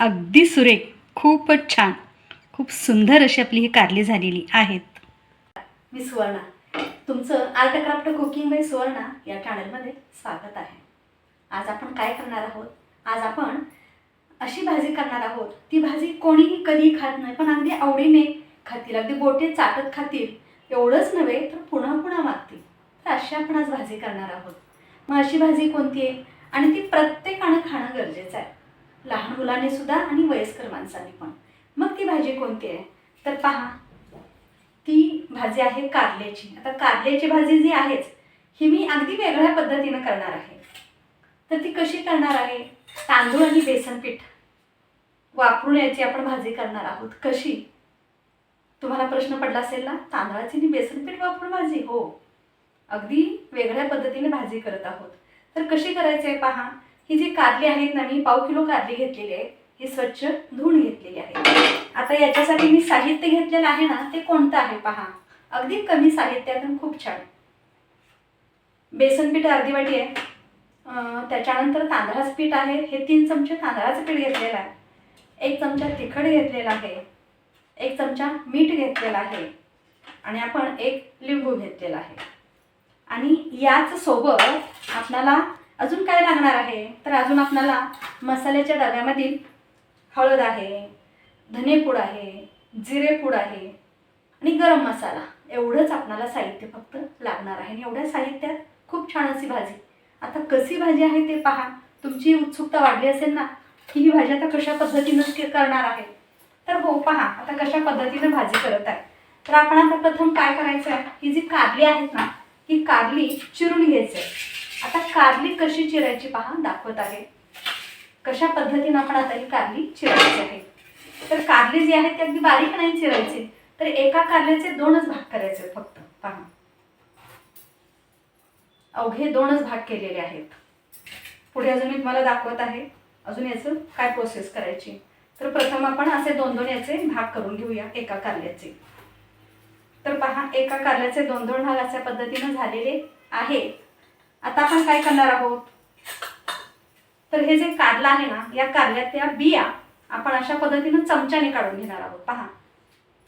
अगदी सुरेख. खूपच छान. खूप सुंदर अशी आपली ही कारली झालेली आहेत. मी सुवर्णा. तुमचं art craft cooking by Suvarna या चॅनलमध्ये स्वागत आहे. आज आपण काय करणार आहोत? आज आपण अशी भाजी करणार आहोत. ती भाजी कोणीही कधीही खात नाही पण अगदी आवडीने खातील. अगदी बोटे चाटत खातील. एवढंच नव्हे तर पुन्हा पुन्हा मागतील. तर अशी आपण आज भाजी करणार आहोत. मग अशी भाजी कोणती आहे? आणि ती प्रत्येकानं खाणं गरजेचं आहे. लहान मुलाने सुद्धा आणि वयस्कर माणसांनी पण. मग ती भाजी कोणती आहे? तर पहा ती भाजी आहे कारल्याची. आता कारल्याची भाजी जी आहेच ही मी अगदी वेगळ्या पद्धतीनं करणार आहे. तर ती कशी करणार आहे? तांदूळ आणि बेसन पीठ वापरून याची आपण भाजी करणार आहोत. कशी? तुम्हाला प्रश्न पडला असेल ना? तांदळाची आणि बेसन पीठ वापरून भाजी? हो. अगदी वेगळ्या पद्धतीने भाजी करत आहोत. तर कशी करायची आहे पहा? ही जी कारली आहेत ना मी पाव किलो कारली घेतलेली आहे. ही स्वच्छ धुवून घेतलेली आहे. आता याच्यासाठी मी साहित्य घेतलेलं आहे ना ते कोणतं आहे पहा. अगदी कमी साहित्यातून खूप छान. बेसन पीठ अर्धी वाटी आहे. त्याच्यानंतर तांदळाचं पीठ आहे. हे तीन चमचे तांदळाचं पीठ घेतलेलं आहे. एक चमचा तिखट घेतलेला आहे. एक चमचा मीठ घेतलेला आहे. आणि आपण एक लिंबू घेतलेला आहे. आणि याच सोबत आपल्याला अजून काय लागणार आहे? तर अजून आपल्याला मसाल्याच्या डब्यामधील हळद आहे धनेपूड आहे जिरेपूड आहे आणि गरम मसाला. एवढंच आपल्याला साहित्य फक्त लागणार आहे. आणि एवढ्या साहित्यात खूप छान अशी भाजी. आता कशी भाजी आहे ते पहा. तुमची उत्सुकता वाढली असेल ना की ही भाजी आता कशा पद्धतीनं के- करणार आहे? तर हो पहा. आता कशा पद्धतीनं भाजी करत आहे. तर आपण आता प्रथम काय करायचं? आहे ही जी कारली आहेत ना ही कारली चिरून घ्यायचं आहे. आता कारली कशी चिरायची पहा दाखवत आहे. कशा पद्धतीनं आपण आता ही कारली चिरायची आहे. तर कारली जी आहे ती अगदी बारीक नाही चिरायची तर एका कारल्याचे दोनच भाग करायचे फक्त. पहा. अवघे दोनच भाग केलेले आहेत. पुढे अजून मी तुम्हाला दाखवत आहे. अजून याचं काय प्रोसेस करायची? तर प्रथम आपण असे दोन दोन याचे भाग करून घेऊया एका कारल्याचे. तर पहा एका कारल्याचे दोन दोन भाग अशा पद्धतीनं झालेले आहेत. आता आपण काय करणार आहोत? तर हे जे कारला आहे ना या कारल्यातल्या बिया आपण अशा पद्धतीनं चमच्याने काढून घेणार आहोत. पहा.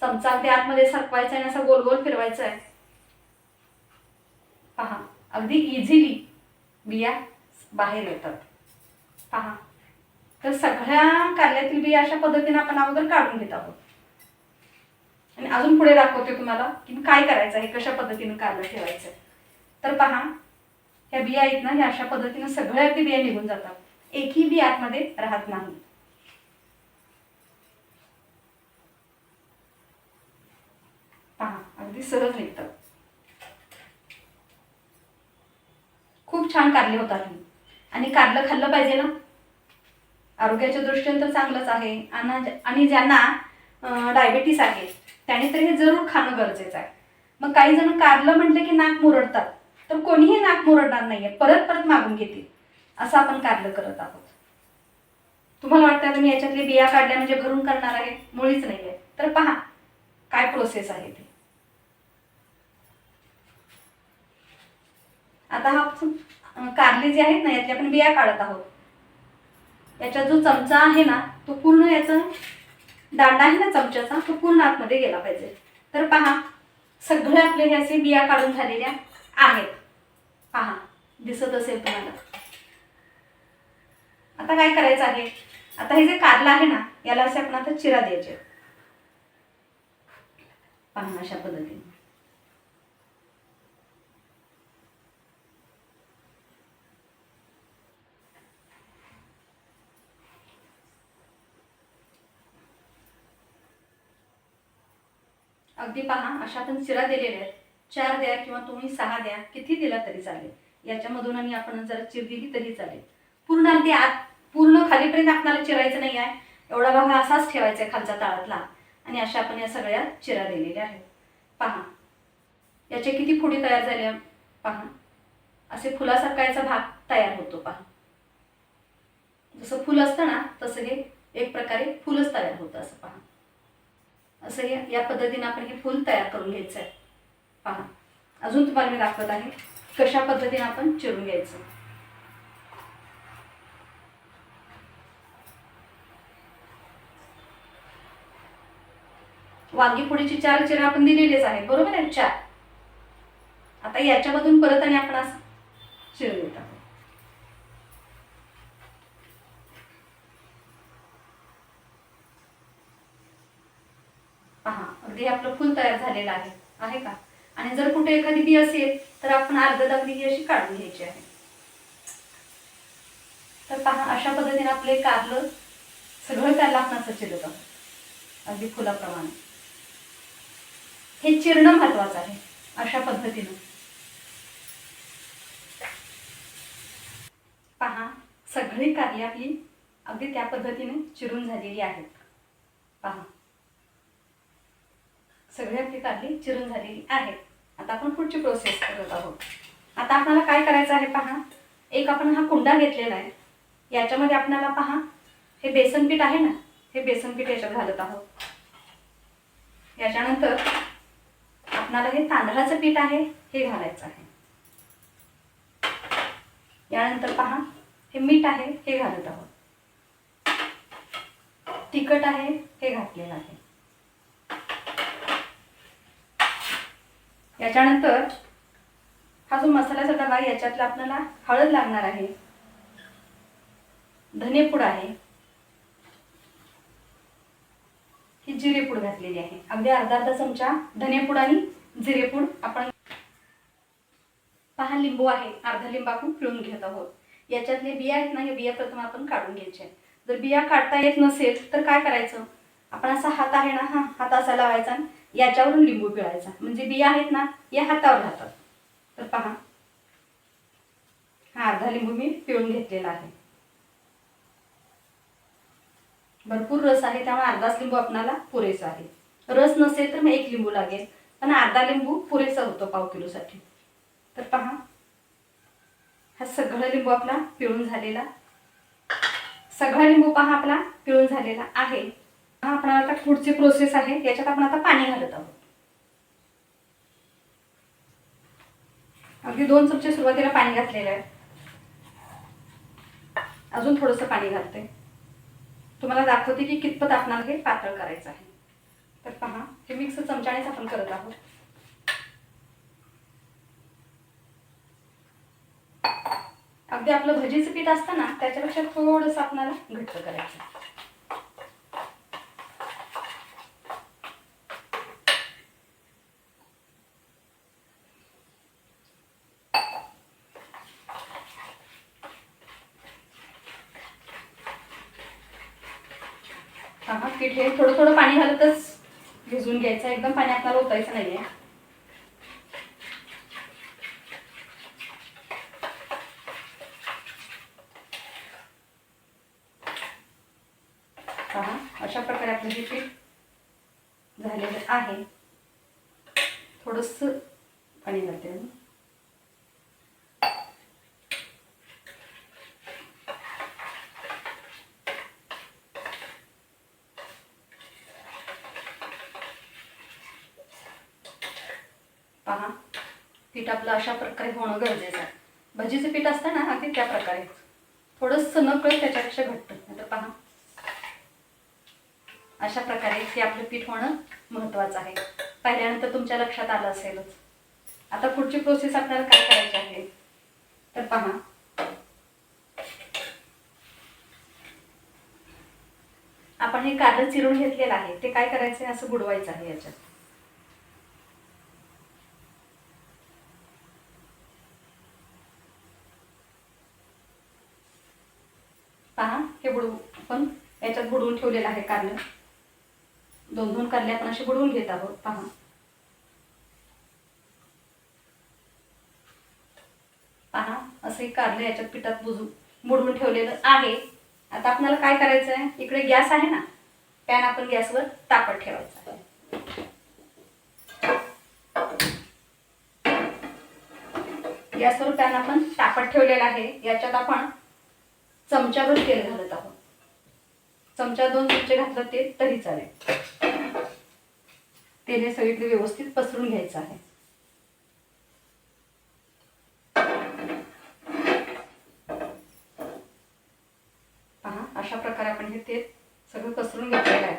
चमचा अगदी आतमध्ये सरकवायचा आहे आणि असा गोल गोल फिरवायचा आहे. पहा. अगदी इझिली बिया बाहेर येतात. पहा. तर सगळ्या कारल्यातील बिया अशा पद्धतीने आपण अगोदर काढून घेत आहोत. आणि अजून पुढे दाखवते तुम्हाला की काय करायचं आहे कशा पद्धतीने कारलं ठेवायचं आहे. तर पहा. ह्या बिया आहेत ना ह्या अशा पद्धतीनं सगळ्या अगदी बिया निघून जातात. एकही बी आतमध्ये राहत नाही. पहा अगदी सहज निघतात खूप छान कारले होतात आणि कारलं खाल्लं पाहिजे ना? आरोग्याच्या दृष्टीने तर चांगलंच आहे. आणि आणि ज्यांना डायबिटीस आहे त्याने तर हे जरूर खाणं गरजेचं आहे. मग काही जण कारलं म्हटलं की नाक मुरडतात. तर कोणीही नाक मुरडणार नाहीये. परत परत मागून घेतील. असं आपण कारलं करत आहोत. तुम्हाला वाटतं आता मी याच्यातले बिया काढल्या म्हणजे भरून करणार आहे? मुळीच नाही आहे तर पहा काय प्रोसेस आहे ती. आता हा कारले जे आहेत ना यातले आपण बिया काढत आहोत. याचा जो चमचा आहे ना तो पूर्ण याचा दांडा आहे ना चमच्याचा तो पूर्ण आतमध्ये गेला पाहिजे. तर पहा सगळे आपले हे असे बिया काढून झालेल्या आहेत. पहा दिसत असेल तुम्हाला. आता काय करायचं आहे? आता हे जे कारलं आहे ना याला असे आपण आता चिरा द्यायचे. पहा अशा पद्धतीने. अगदी पहा अशा आपण चिरा दिलेल्या आहेत. चार द्या किंवा तुम्ही सहा द्या किती दिला तरी चालेल. याच्यामधून आणि आपण जर चिर दिली तरी चालेल. पूर्ण अगदी आत पूर्ण खालीपर्यंत आपल्याला चिरायचं नाही आहे. एवढा भाग हा असाच ठेवायचा आहे खालचा ताळातला. आणि अशा आपण या सगळ्या चिरा दिलेल्या आहेत. पहा. याचे किती फुडी तयार झाल्या पहा. असे फुलासारखा याचा भाग तयार होतो पहा. जसं फुल असतं ना तसं हे एक प्रकारे फुलच तयार होतं असं पहा. असं हे या पद्धतीने आपण हे फूल तयार करून घ्यायचं आहे. पहा. अजून तुम्हाला मी दाखवत आहे कशा पद्धतीने आपण चिरून घ्यायचं. वांगी पुढीची चार चिरा आपण दिलेलेच आहे बरोबर आहे? चार. आता याच्यामधून परत आणि आपण असं चिरून घेत आहोत. पहा अगदी आपलं फुल तयार झालेलं आहे. आहे का? आणि जर कुठे एखादी बी असेल तर आपण अर्ध दागडी ही अशी काढून घ्यायची आहे. तर पहा अशा पद्धतीने आपले कारलं सगळं त्याला आपण चिरत. आहोत अगदी फुलाप्रमाणे. हे चिरणं महत्वाचं आहे अशा पद्धतीनं. पहा सगळी कारली आपली अगदी त्या पद्धतीने चिरून झालेली आहेत. पहा. सगळी आपली कारली चिरून झालेली आहेत. आता आपण पुढची प्रोसेस करत आहोत. आता आपल्याला काय करायचं आहे पहा. एक आपण हा कुंडा घेतलेला आहे. याच्यामध्ये आपल्याला पहा. हे बेसन पीठ आहे ना? हे बेसन पीठ याच्यात घालत आहोत. याच्यानंतर आपणाला हे तांदळाचं पीठ आहे हे घालायचं आहे. यानंतर पहा. हे मीठ आहे हे घालत आहोत. तिखट आहे हे घातलेलं आहे. याच्यानंतर हा जो मसाल्याचा डबा आहे याच्यातला आपल्याला हळद लागणार आहे. धनेपूड आहे. ही जिरेपूड घातलेली आहे. अगदी अर्धा अर्धा चमचा धनेपूड आणि जिरेपूड आपण पहा लिंबू आहे. अर्धा लिंबू आपण पिळून घेत आहोत. याच्यातले बिया आहेत ना या बिया प्रथम आपण काढून घ्यायच्या जर बिया काढता येत नसेल तर काय करायचं? आपण असा हात आहे ना हा हात असा लावायचा आणि याच्यावरून लिंबू पिळायचा. म्हणजे बिया आहेत ना या हातावर राहतात. तर पहा. हा अर्धा लिंबू मी पिळून घेतलेला आहे. भरपूर रस आहे त्यामुळे अर्धाच लिंबू आपणाला पुरेसा आहे. रस नसेल तर मग एक लिंबू लागेल. पण अर्धा लिंबू पुरेसा होतो पाव किलोसाठी. तर पहा. हा सगळा लिंबू आपला पिळून झालेला. सगळा लिंबू पहा आपला पिळून झालेला आहे. हा आपण आता पुढची प्रोसेस आहे. याच्यात आपण आता पाणी घालत आहोत. अगदी दोन चमचे सुरुवातीला पाणी घातलेलं आहे. अजून थोडंसं पाणी घालते. तुम्हाला दाखवते की कितपत आपणाला हे पातळ करायचं आहे. तर पहा हे मिक्स चमच्यानेच आपण करत आहोत. अगदी आपलं भजीचं पीठ असतं ना त्याच्यापेक्षा थोडंसं आपणाला घट्ट करायचं पहा पीठ हे थोडं थोडं पाणी घालतच भिजवून घ्यायचं. एकदम पाणी आपल्याला ओतायचं नाहीये. पहा अशा प्रकारे आपलं हे पीठ झालेलं आहे थोडस पाणी घालते मी. पहा. पीठ आपलं अशा प्रकारे होणं गरजेचं आहे. भजीचं पीठ असतं ना अगदी त्या प्रकारे. थोडंसं न त्याच्यापेक्षा घट्ट. नाहीतर पहा. अशा प्रकारे ते आपलं पीठ होणं महत्त्वाचं आहे. पाहिल्यानंतर तुमच्या लक्षात आलं असेलच. आता पुढची प्रोसेस आपल्याला काय करायची आहे? तर पहा. आपण हे कारलं चिरून घेतलेलं आहे. ते काय करायचं आहे असं बुडवायचं आहे याच्यात. पहा हे बुडवू आपण. याच्यात बुडवून ठेवलेलं आहे कारलं. दोन दोन कारले आपण असे बुडवून घेत आहोत. पहा. पहा असं एक कारलं याच्यात पिठात बुजून बुडवून ठेवलेलं आहे. आता आपल्याला काय करायचं आहे इकडे गॅस आहे ना? पॅन आपण गॅसवर तापत ठेवायचा आहे. गॅसवर पॅन आपण तापत ठेवलेला आहे. याच्यात आपण चमच्यावर तेल घालत आहोत. चमचा दोन चमचे घातलं तेल तरी चालेल. तेल हे सगळीकडे व्यवस्थित पसरून घ्यायचं आहे. पहा अशा प्रकारे आपण हे तेल सगळं पसरून घेतलेलं आहे.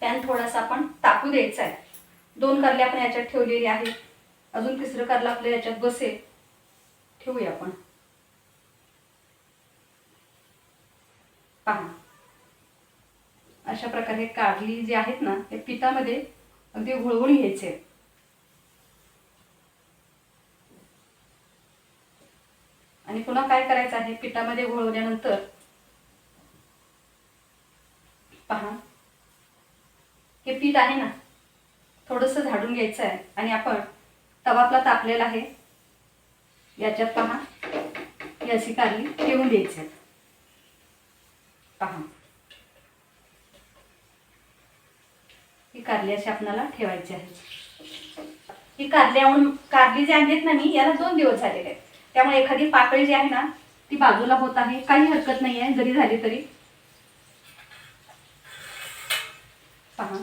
पॅन थोडासा आपण टाकू द्यायचा आहे. दोन कारले आपण याच्यात ठेवलेली आहेत. अजून तिसरं कारलं आपलं याच्यात बसेल. ठेवूया आपण. पहा. अशा प्रकारे कारली जी आहेत ना ते पिठामध्ये अगदी घोळवून घ्यायचे आणि पुन्हा काय करायचं आहे? पिठामध्ये घोळवल्यानंतर पहा. हे पीठ आहे ना थोडंसं झाडून घ्यायचं आहे. आणि आपण तवा आपला तापलेला आहे. याच्यात पहा. ही अशी कारली ठेवून द्यायची आहे. पहा. ही कारली अशी आपल्याला ठेवायची आहे. ही कारली आणून कारली जे आणलीत ना मी याला दोन दिवस झालेले आहेत. त्यामुळे एखादी पाकळी जी आहे ना ती बाजूला होत आहे. काही हरकत नाही आहे जरी झाली तरी. पहा.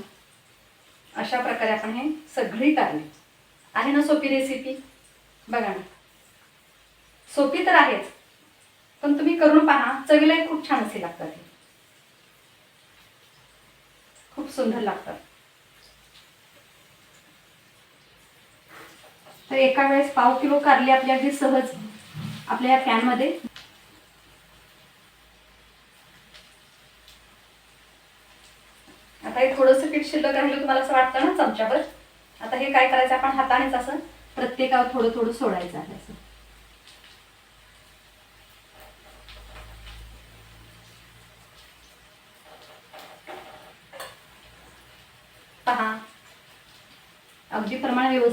अशा प्रकारे आपण हे सगळी कारली. आहे ना सोपी रेसिपी बघा ना. सोपी तर आहेच. पण तुम्ही करून पहा. चवीलाही खूप छान असे लागतात हे खूप सुंदर लागतात. तर एका वेळेस पाव किलो कारली आपली अगदी सहज आपल्या या पॅनमध्ये आता हे थोडंसं पीठ शिल्लक राहिलं तुम्हाला असं वाटतं ना चमच्यावर? आता हे काय करायचं? आपण हातानेच असं प्रत्येकावर थोडं थोडं सोडायचं आहे असं.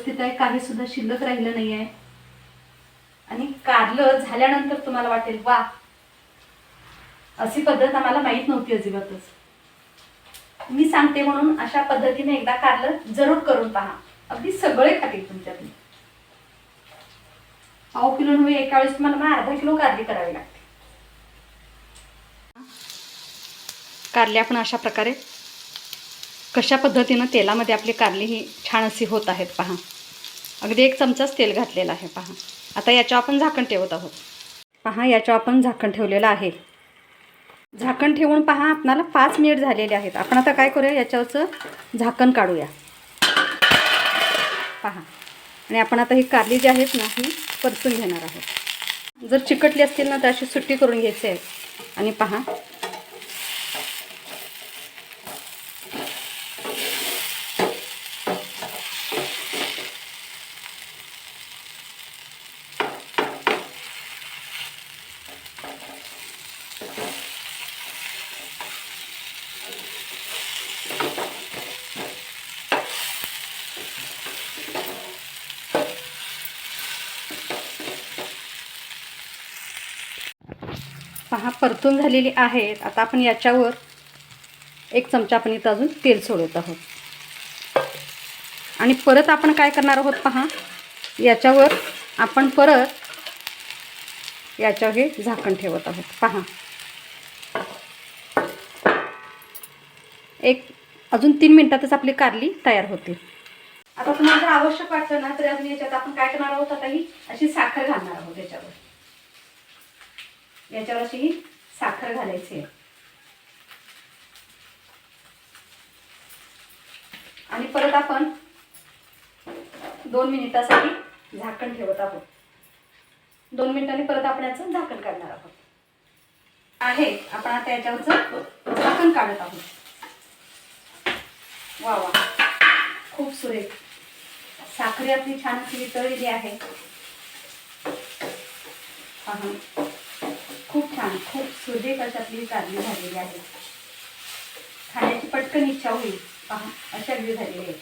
व्यवस्थित आहे काही सुद्धा शिल्लक राहिलं नाही आहे आणि कारलं झाल्यानंतर तुम्हाला वाटेल वा अशी पद्धत आम्हाला माहीत नव्हती अजिबातच. मी सांगते म्हणून अशा पद्धतीने एकदा कारलं जरूर करून पहा. अगदी सगळे खातील तुमच्यातले. पाव किलो नव्हे एका वेळेस तुम्हाला मग अर्धा किलो कारली करावी लागते. कारले आपण अशा प्रकारे कशा पद्धतीनं तेलामध्ये आपली कारली ही छान अशी होत आहेत पहा. अगदी एक चमचाच तेल घातलेलं आहे पहा. आता याच्यावर आपण झाकण ठेवत आहोत. पहा याच्यावर आपण झाकण ठेवलेलं आहे. झाकण ठेवून पहा आपणाला पाच मिनिट झालेले आहेत. आपण आता काय करूया? याच्यावरचं झाकण काढूया. पहा. आणि आपण आता ही कारली जी आहेत ना ही परतून घेणार आहोत. जर चिकटली असतील ना तर अशी सुट्टी करून घ्यायची आहे. आणि पहा पहा परतून झालेली आहेत. आता आपण याच्यावर एक चमचा आपण इथं अजून तेल सोडत आहोत. आणि परत आपण काय करणार आहोत पहा याच्यावर आपण परत याच्यावर हे झाकण ठेवत आहोत. पहा. एक अजून तीन मिनिटातच आपली कारली तयार होते. आता तुम्हाला जर आवश्यक वाटतं ना तर अजून याच्यात आपण काय करणार आहोत आता ही अशी साखर घालणार आहोत याच्यावर. याच्यावर अशी ही साखर घालायची आहे. आणि परत आपण दोन मिनिटासाठी झाकण ठेवत आहोत. दोन मिनिटांनी परत आपण याचं झाकण काढणार आहोत. आहे आपण आता याच्यावरचं झाकण काढत आहोत. वा वा. खूप सुरेख. साखरी आपली छान अशी वितळलेली आहे. खूप छान खूप सुरेख अशी आपली कारली झालेली आहे. खाण्याची पटकन इच्छा होईल. पहा अशा अगदी झालेली आहे.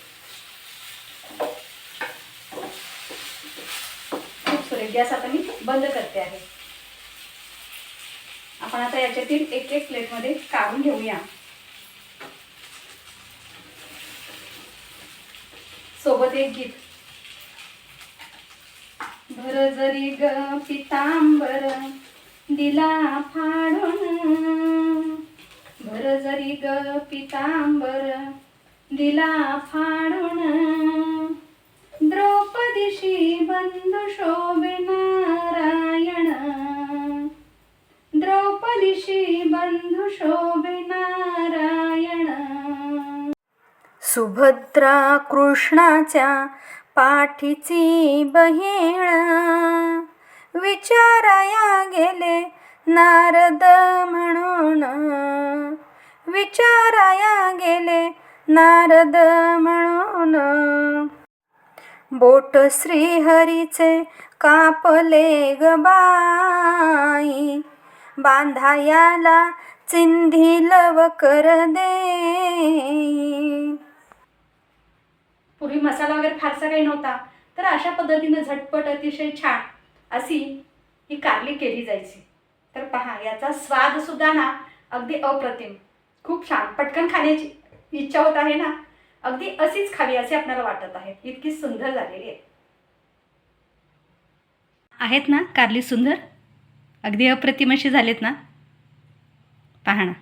खूप सुरेख. गॅस आता मी बंद करते आहे. आपण आता याच्यातील एक एक प्लेटमध्ये काढून घेऊया. सोबत एक गीत. भर जरी ग पितांबर दिला फाडून. भर जरी ग पितांबर दिला फाडून. द्रौपदीशी बंधू शोभे नारायण. द्रौपदीशी बंधू शोभे नारायण. सुभद्रा कृष्णाच्या पाठीची बहीण. विचाराया गेले नारद म्हणून. विचाराया गेले नारद म्हणून. बोट श्रीहरीचे कापले ग बाई. बांधायाला चिंधी लव कर दे. पूर्वी मसाला वगैरे फारसा काही नव्हता तर अशा पद्धतीनं झटपट अतिशय छान अशी ही कारली केली जायची. तर पहा याचा स्वाद सुद्धा ना अगदी अप्रतिम. खूप छान. पटकन खाण्याची इच्छा होत आहे ना? अगदी अशीच खावी असे आपल्याला वाटत आहे. इतकी सुंदर झालेली आहे. आहेत ना कारली सुंदर? अगदी अप्रतिम अशी झालेत ना? पहा ना.